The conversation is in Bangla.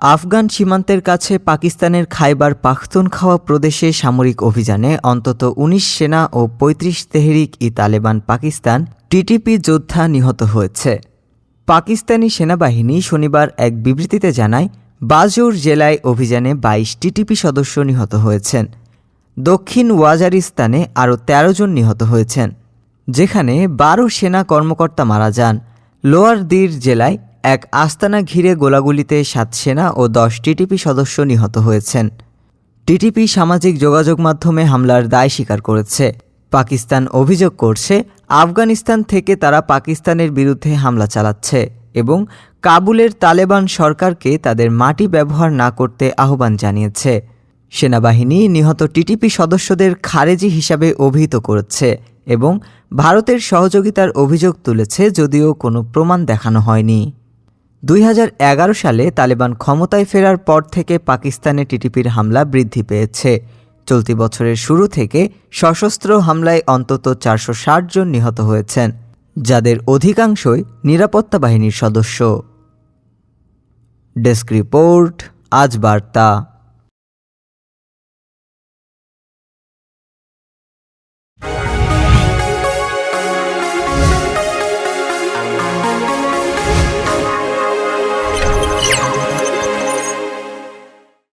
আফগান সীমান্তের কাছে পাকিস্তানের খাইবার পাখতুনখাওয়া প্রদেশে সামরিক অভিযানে অন্তত ১৯ সেনা ও ৩৫ তেহরিক ই তালেবান পাকিস্তান টিটিপি যোদ্ধা নিহত হয়েছে। পাকিস্তানি সেনাবাহিনী শনিবার এক বিবৃতিতে জানায়, বাজৌর জেলায় অভিযানে ২২ টিটিপি সদস্য নিহত হয়েছেন। দক্ষিণ ওয়াজারিস্তানে আরও ১৩ জন নিহত হয়েছেন। যেখানে বারো সেনা কর্মকর্তা মারা যান। লোয়ার দির জেলায় এক আস্তানা ঘিরে গোলাগুলিতে সাত সেনা ও দশ টিটিপি সদস্য নিহত হয়েছেন। টিটিপি সামাজিক যোগাযোগ মাধ্যমে হামলার দায় স্বীকার করেছে। পাকিস্তান অভিযোগ করছে, আফগানিস্তান থেকে তারা পাকিস্তানের বিরুদ্ধে হামলা চালাচ্ছে এবং কাবুলের তালেবান সরকারকে তাদের মাটি ব্যবহার না করতে আহ্বান জানিয়েছে। সেনাবাহিনী নিহত টিটিপি সদস্যদের খারেজি হিসাবে অভিহিত করেছে এবং ভারতের সহযোগিতার অভিযোগ তুলেছে যদিও কোনো প্রমাণ দেখানো হয়নি। দুই হাজার এগারো সালে তালেবান ক্ষমতায় ফেরার পর থেকে পাকিস্তানে টিটিপির হামলা বৃদ্ধি পেয়েছে। চলতি বছরের শুরু থেকে সশস্ত্র হামলায় অন্তত চারশো ষাট জন নিহত হয়েছেন, যাদের অধিকাংশই নিরাপত্তা বাহিনীর সদস্য। ডেস্ক রিপোর্ট, আজ বার্তা।